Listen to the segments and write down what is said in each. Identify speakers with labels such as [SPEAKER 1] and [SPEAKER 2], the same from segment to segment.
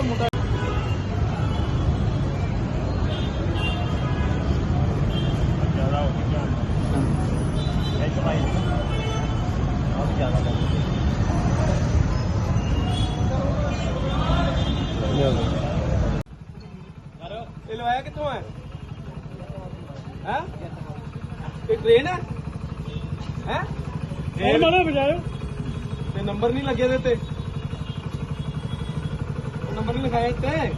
[SPEAKER 1] ਮੁੰਡਾ
[SPEAKER 2] ਜ਼ਿਆਦਾ ਹੋ ਗਿਆ ਇਹ ਚਲਾਈ ਬਹੁਤ ਜ਼ਿਆਦਾ ਲੱਗ
[SPEAKER 1] ਇਹ ਲਵਾਇਆ ਕਿੱਥੋਂ ਹੈ ਹੈ ਇਹ ਟ੍ਰੇਨ ਹੈ ਹੈ
[SPEAKER 2] ਹੋਰ ਮਾੜਾ ਬਜਾਇਓ
[SPEAKER 1] ਤੇ ਨੰਬਰ ਨਹੀਂ ਲੱਗੇ ਦੇ ਤੇ। ਨੰਬਰ ਨਹੀਂ ਲਿਖਾਇਆ ਇੱਥੇ ਹੈ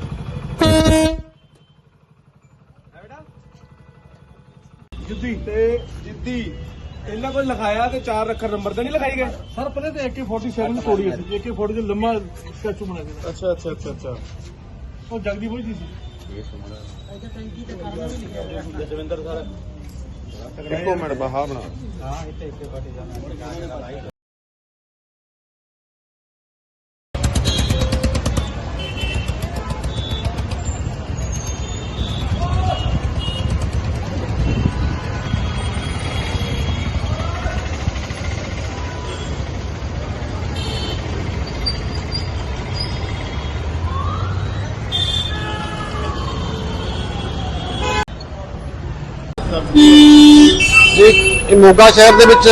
[SPEAKER 1] ਬੇਟਾ? ਜਿੱਦੀ ਤੇ ਜਿੱਦੀ। ਇਹਨਾਂ ਕੋਲ ਲਿਖਾਇਆ ਤੇ ਚਾਰ ਅੱਖਰ ਨੰਬਰ ਤੇ ਨਹੀਂ ਲਿਖਾਈ ਗਏ?
[SPEAKER 3] ਸਰ ਪਹਿਲੇ ਤਾਂ AK47 ਦੀ ਕੋੜੀ ਸੀ AK40 ਦੇ ਲੰਮਾ ਸਟੈਚੂ ਬਣਾਇਆ ਸੀ।
[SPEAKER 1] ਅੱਛਾ ਅੱਛਾ ਅੱਛਾ ਅੱਛਾ।
[SPEAKER 3] ਉਹ ਜਗਦੀ ਬੋਝ ਸੀ।
[SPEAKER 2] ਜਸਵਿੰਦਰ ਸਰ
[SPEAKER 1] ਇੱਕੋ ਮਿੰਟ ਬਾਹਰ ਬਣਾ।
[SPEAKER 2] ਹਾਂ ਇੱਥੇ ਇੱਥੇ ਬਾਟੀ ਜਾਣਾ।
[SPEAKER 4] ਜੀ ਮੋਗਾ ਸ਼ਹਿਰ ਦੇ ਵਿੱਚ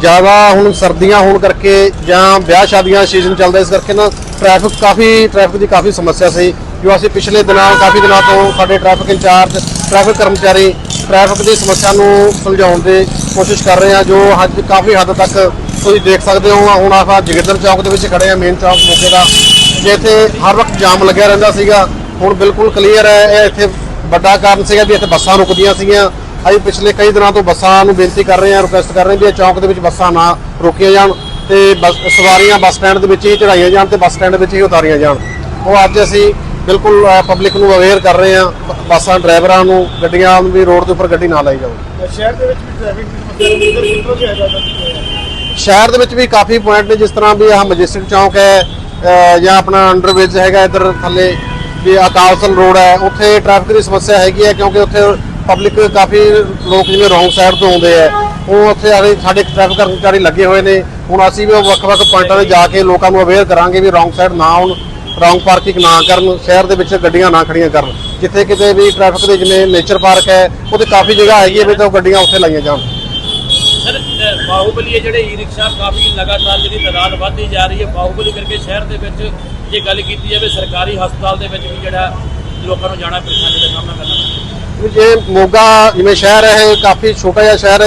[SPEAKER 4] ਜ਼ਿਆਦਾ ਹੁਣ ਸਰਦੀਆਂ ਹੋਣ ਕਰਕੇ ਜਾਂ ਵਿਆਹ ਸ਼ਾਦੀਆਂ ਸੀਜ਼ਨ ਚੱਲਦਾ ਇਸ ਕਰਕੇ ਨਾ ਟ੍ਰੈਫਿਕ ਕਾਫੀ ਟ੍ਰੈਫਿਕ ਦੀ ਕਾਫੀ ਸਮੱਸਿਆ ਸੀ, ਜੋ ਅਸੀਂ ਪਿਛਲੇ ਦਿਨਾਂ, ਕਾਫੀ ਦਿਨਾਂ ਤੋਂ ਸਾਡੇ ਟ੍ਰੈਫਿਕ ਇੰਚਾਰਜ ਟ੍ਰੈਫਿਕ ਕਰਮਚਾਰੀ ਟ੍ਰੈਫਿਕ ਦੀ ਸਮੱਸਿਆ ਨੂੰ ਸੁਲਝਾਉਣ ਦੀ ਕੋਸ਼ਿਸ਼ ਕਰ ਰਹੇ ਹਾਂ, ਜੋ ਅੱਜ ਕਾਫੀ ਹੱਦ ਤੱਕ ਤੁਸੀਂ ਦੇਖ ਸਕਦੇ ਹੋ, ਹੁਣ ਆਪਾਂ ਜਗਿੰਦਰ ਚੌਕ ਦੇ ਵਿੱਚ ਖੜੇ ਹਾਂ ਮੇਨ ਚੌਕ ਮੋਗੇ ਦਾ, ਜਿੱਥੇ ਹਰ ਵਕਤ ਜਾਮ ਲੱਗਿਆ ਰਹਿੰਦਾ ਸੀਗਾ, ਹੁਣ ਬਿਲਕੁਲ ਕਲੀਅਰ ਹੈ, ਇਹ ਇੱਥੇ ਵੱਡਾ ਕਾਰਨ ਸੀਗਾ ਵੀ ਇੱਥੇ ਬੱਸਾਂ ਰੁਕਦੀਆਂ ਸੀਗੀਆਂ। ਅਸੀਂ ਪਿਛਲੇ ਕਈ ਦਿਨਾਂ ਤੋਂ ਬੱਸਾਂ ਨੂੰ ਬੇਨਤੀ ਕਰ ਰਹੇ ਹਾਂ ਰਿਕੁਐਸਟ ਕਰ ਰਹੇ ਹਾਂ ਵੀ ਇਹ ਚੌਕ ਦੇ ਵਿੱਚ ਬੱਸਾਂ ਨਾ ਰੋਕੀਆਂ ਜਾਣ ਤੇ ਸਵਾਰੀਆਂ ਬੱਸ ਸਟੈਂਡ ਦੇ ਵਿੱਚ ਹੀ ਚੜਾਈਆਂ ਜਾਣ ਤੇ ਬੱਸ ਸਟੈਂਡ ਵਿੱਚ ਹੀ ਉਤਾਰੀਆਂ ਜਾਣ। ਉਹ ਅੱਜ ਅਸੀਂ ਬਿਲਕੁਲ ਪਬਲਿਕ ਨੂੰ ਅਵੇਅਰ ਕਰ ਰਹੇ ਹਾਂ ਬੱਸਾਂ ਡਰਾਈਵਰਾਂ ਨੂੰ ਗੱਡੀਆਂ ਨੂੰ ਵੀ ਰੋਡ ਦੇ ਉੱਪਰ ਗੱਡੀ ਨਾ ਲਾਈ ਜਾਵੇ।
[SPEAKER 1] ਸ਼ਹਿਰ ਦੇ ਵਿੱਚ ਵੀ ਟ੍ਰੈਫਿਕ ਦੀ ਸਮੱਸਿਆ ਨੂੰ ਇਧਰ ਕਿੱਥੋਂ ਦੀ ਆਇਆ
[SPEAKER 4] ਸ਼ਹਿਰ ਦੇ ਵਿੱਚ ਵੀ ਕਾਫੀ ਪੁਆਇੰਟ ਨੇ ਜਿਸ ਤਰ੍ਹਾਂ ਵੀ ਆਹ ਮੈਜਿਸਟਿਕ ਚੌਂਕ ਹੈ ਜਾਂ ਆਪਣਾ ਅੰਡਰਬ੍ਰਿਜ ਹੈਗਾ ਇੱਧਰ ਥੱਲੇ। ਵੀ ਅਕਾਲਸਲ ਰੋਡ ਹੈ, ਉੱਥੇ ਟ੍ਰੈਫਿਕ ਦੀ ਸਮੱਸਿਆ ਹੈਗੀ ਹੈ ਕਿਉਂਕਿ ਉੱਥੇ ਪਬਲਿਕ ਕਾਫੀ ਲੋਕ ਜਿਵੇਂ ਰੌਂਗ ਸਾਈਡ ਤੋਂ ਆਉਂਦੇ ਆ ਉਹ ਉੱਥੇ ਸਾਡੇ ਸਾਡੇ ਟ੍ਰੈਫਿਕ ਕਰਮਚਾਰੀ ਲੱਗੇ ਹੋਏ ਨੇ। ਹੁਣ ਅਸੀਂ ਵੀ ਉਹ ਵੱਖ-ਵੱਖ ਪੁਆਇੰਟਾਂ ਤੇ ਜਾ ਕੇ ਲੋਕਾਂ ਨੂੰ ਅਵੇਅਰ ਕਰਾਂਗੇ ਵੀ ਰੌਂਗ ਸਾਈਡ ਨਾ ਆਉਣ, ਰੌਂਗ ਪਾਰਕਿੰਗ ਨਾ ਕਰਨ, ਸ਼ਹਿਰ ਦੇ ਵਿੱਚ ਗੱਡੀਆਂ ਨਾ ਖੜੀਆਂ ਕਰਨ। ਜਿੱਥੇ ਕਿਤੇ ਵੀ ਟ੍ਰੈਫਿਕ ਦੇ ਜਿਵੇਂ ਨੇਚਰ ਪਾਰਕ ਹੈ, ਉਹਦੇ ਕਾਫੀ ਜਗ੍ਹਾ ਹੈਗੀ ਹੈ ਵੀ ਤਾਂ ਉਹ ਗੱਡੀਆਂ ਉੱਥੇ ਲਾਈਆਂ ਜਾਣ।
[SPEAKER 5] ਬਾਹੂਬਲੀ ਹੈ ਜਿਹੜੇ ਈ ਰਿਕਸ਼ਾ ਕਾਫੀ ਲਗਾਤਾਰ ਜਿਹੜੀ ਤਾਦਾਦ ਵੱਧਦੀ ਜਾ ਰਹੀ ਹੈ। ਬਾਹੂਬਲੀ ਕਰਕੇ ਸ਼ਹਿਰ ਦੇ ਵਿੱਚ ਜੇ ਗੱਲ ਕੀਤੀ ਜਾਵੇ, ਸਰਕਾਰੀ ਹਸਪਤਾਲ ਦੇ ਵਿੱਚ ਵੀ ਜਿਹੜਾ ਲੋਕਾਂ ਨੂੰ ਜਾਣਾ ਪਰੇਸ਼ਾਨੀ ਦਾ ਸਾਹਮਣਾ ਕਰਨਾ ਪੈਂਦਾ।
[SPEAKER 4] ਜੇ ਮੋਗਾ ਜਿਵੇਂ ਸ਼ਹਿਰ ਹੈ, ਇਹ ਕਾਫੀ ਛੋਟਾ ਜਿਹਾ ਸ਼ਹਿਰ ਹੈ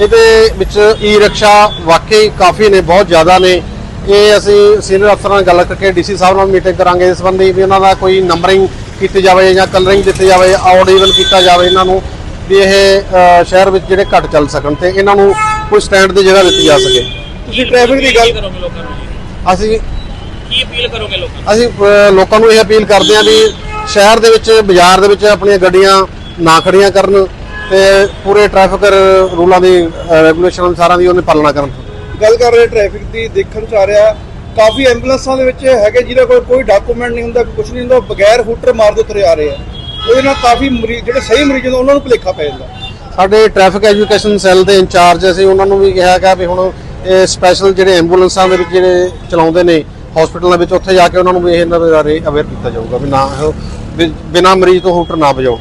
[SPEAKER 4] ਇਹਦੇ- ਵਿੱਚ ਈ ਰਿਕਸ਼ਾ ਵਾਕਈ ਕਾਫੀ ਨੇ, ਬਹੁਤ ਜ਼ਿਆਦਾ ਨੇ। ਇਹ ਅਸੀਂ ਸੀਨੀਅਰ ਅਫਸਰਾਂ ਨਾਲ ਗੱਲ ਕਰਕੇ ਡੀਸੀ ਸਾਹਿਬ ਨਾਲ ਮੀਟਿੰਗ ਕਰਾਂਗੇ, ਇਸ ਸੰਬੰਧੀ ਵੀ ਉਹਨਾਂ ਦਾ ਕੋਈ ਨੰਬਰਿੰਗ ਕੀਤੀ ਜਾਵੇ ਜਾਂ ਕਲਰਿੰਗ ਦਿੱਤੀ ਜਾਵੇ ਆਊਟ ਈਵਨ ਕੀਤਾ ਜਾਵੇ ਇਹਨਾਂ ਨੂੰ। ਵੀ ਇਹ ਸ਼ਹਿਰ ਵਿੱਚ ਜਿਹੜੇ ਘੱਟ ਚੱਲ ਸਕਣ ਤੇ ਇਹਨਾਂ ਨੂੰ ਕੋਈ ਸਟੈਂਡ ਦੀ ਜਗ੍ਹਾ ਦਿੱਤੀ ਜਾ ਸਕੇ।
[SPEAKER 1] ਤੁਸੀਂ ਟ੍ਰੈਫਿਕ ਦੀ ਗੱਲ
[SPEAKER 5] ਕੀ ਕਰੋਗੇ ਲੋਕਾਂ ਨੂੰ ਜੀ?
[SPEAKER 4] ਅਸੀਂ
[SPEAKER 5] ਕੀ ਅਪੀਲ ਕਰੋਗੇ ਲੋਕਾਂ ਨੂੰ?
[SPEAKER 4] ਅਸੀਂ ਲੋਕਾਂ ਨੂੰ ਇਹ ਅਪੀਲ ਕਰਦੇ ਹਾਂ ਵੀ ਸ਼ਹਿਰ ਦੇ ਵਿੱਚ ਬਾਜ਼ਾਰ ਦੇ ਵਿੱਚ ਆਪਣੀਆਂ ਗੱਡੀਆਂ ਨਾ ਖੜੀਆਂ ਕਰਨ ਤੇ ਪੂਰੇ ਟ੍ਰੈਫਿਕ ਰੂਲਾਂ ਦੀ ਰੈਗੂਲੇਸ਼ਨ ਅਨੁਸਾਰਾਂ ਦੀ ਉਹਨੇ ਪਾਲਣਾ ਕਰਨ।
[SPEAKER 1] ਗੱਲ ਕਰ ਰਹੇ ਟ੍ਰੈਫਿਕ ਦੀ ਦੇਖਣ ਚ ਆ ਰਿਹਾ ਕਾਫੀ ਐਂਬੂਲੈਂਸਾਂ ਦੇ ਵਿੱਚ ਹੈਗੇ ਜਿਹਦਾ ਕੋਲ ਕੋਈ ਡਾਕੂਮੈਂਟ ਨਹੀਂ ਹੁੰਦਾ ਕੁਝ ਨਹੀਂ ਹੁੰਦਾ ਬਗੈਰ ਹੂਟਰ ਮਾਰਦੇ ਤੁਰੇ ਆ ਰਹੇ ਆ। ਉਹਦੇ ਨਾਲ ਕਾਫੀ ਮਰੀਜ਼ ਜਿਹੜੇ ਸਹੀ ਮਰੀਜ਼ ਹੁੰਦੇ ਉਹਨਾਂ ਨੂੰ ਭੁਲੇਖਾ ਪੈ ਜਾਂਦਾ।
[SPEAKER 4] ਸਾਡੇ ਟ੍ਰੈਫਿਕ ਐਜੂਕੇਸ਼ਨ ਸੈੱਲ ਦੇ ਇੰਚਾਰਜ, ਅਸੀਂ ਉਹਨਾਂ ਨੂੰ ਵੀ ਕਿਹਾ ਗਿਆ ਵੀ ਹੁਣ ਇਹ ਸਪੈਸ਼ਲ ਜਿਹੜੇ ਐਂਬੂਲੈਂਸਾਂ ਦੇ ਵਿੱਚ ਜਿਹੜੇ ਚਲਾਉਂਦੇ ਨੇ ਹਸਪੀਟਲਾਂ ਵਿੱਚ ਉੱਥੇ ਜਾ ਕੇ ਉਹਨਾਂ ਨੂੰ ਵੀ ਇਹਨਾਂ ਦੇ ਬਾਰੇ ਅਵੇਅਰ ਕੀਤਾ ਜਾਊਗਾ ਵੀ ਨਾ ਇਹ ਬਿਨਾਂ ਮਰੀਜ਼ ਤੋਂ ਹੂਟਰ ਨਾ ਵਜਾਓ